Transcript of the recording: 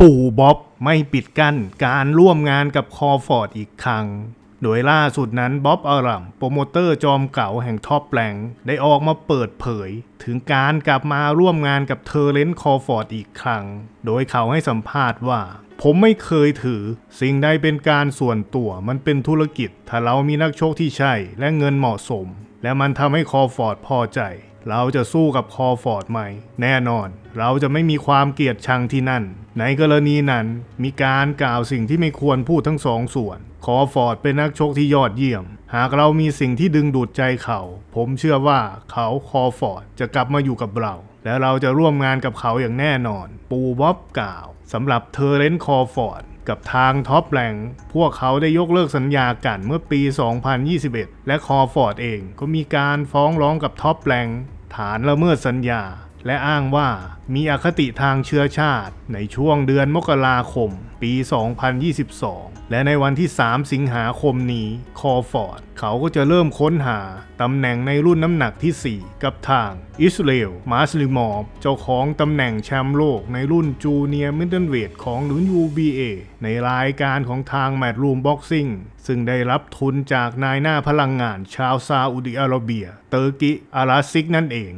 ปู่บ๊อบไม่ปิดกั้นการร่วมงานกับคอฟอร์ดอีกครั้ง โดยล่าสุดนั้นบ๊อบอารัมโปรโมเตอร์จอมเก่าแห่งท็อปแรงได้ออกมาเปิดเผย ถึงการกลับมาร่วมงานกับเทอร์เรนต์คอฟอร์ดอีกครั้ง โดยเขาให้สัมภาษณ์ว่า ผมไม่เคยถือ สิ่งใดเป็นการส่วนตัวมันเป็นธุรกิจ ถ้าเรามีนักโชคที่ใช่และเงินเหมาะสม และมันทำให้คอฟอร์ดพอใจ เราจะสู้กับคอฟอร์ดไหมแน่นอน เราจะไม่มีความเกลียดชังที่นั่น ในกรณีนั้นมีการกล่าวสิ่งที่ไม่ควรพูดทั้งสองส่วน คอฟอร์ดเป็นนักชกที่ยอดเยี่ยม หากเรามีสิ่งที่ดึงดูดใจเขา ผมเชื่อว่าเขาคอฟอร์ดจะกลับมาอยู่กับเรา และเราจะร่วมงานกับเขาอย่างแน่นอน ปูบ๊อบกล่าวสำหรับเทอร์เรนต์คอฟอร์ดกับทางท็อปแรงพวกเขาได้ยกเลิกสัญญากันเมื่อปี 2021 และคอฟอร์ดเองก็มีการฟ้องร้องกับท็อปแรง ฐานละเมิดสัญญา และอ้างว่ามีอคติทางเชื้อชาติ ในช่วงเดือนมกราคม ปี 2022 และในวันที่ 3 สิงหาคมนี้ คอฟอร์ด เขาก็จะเริ่มค้นหาตำแหน่งในรุ่นน้ำหนักที่ 4 กับทางอิสราเอลมาสลิมอฟเจ้าของตำแหน่งแชมป์โลกในรุ่นจูเนียร์มิดเดิลเวทของรุ่น UBA ในรายการของทางแมตรูมบ็อกซิ่งซึ่งได้รับทุนจากนายหน้าพลังงานชาวซาอุดิอาระเบีย เตอร์กิอาราซิกนั่นเอง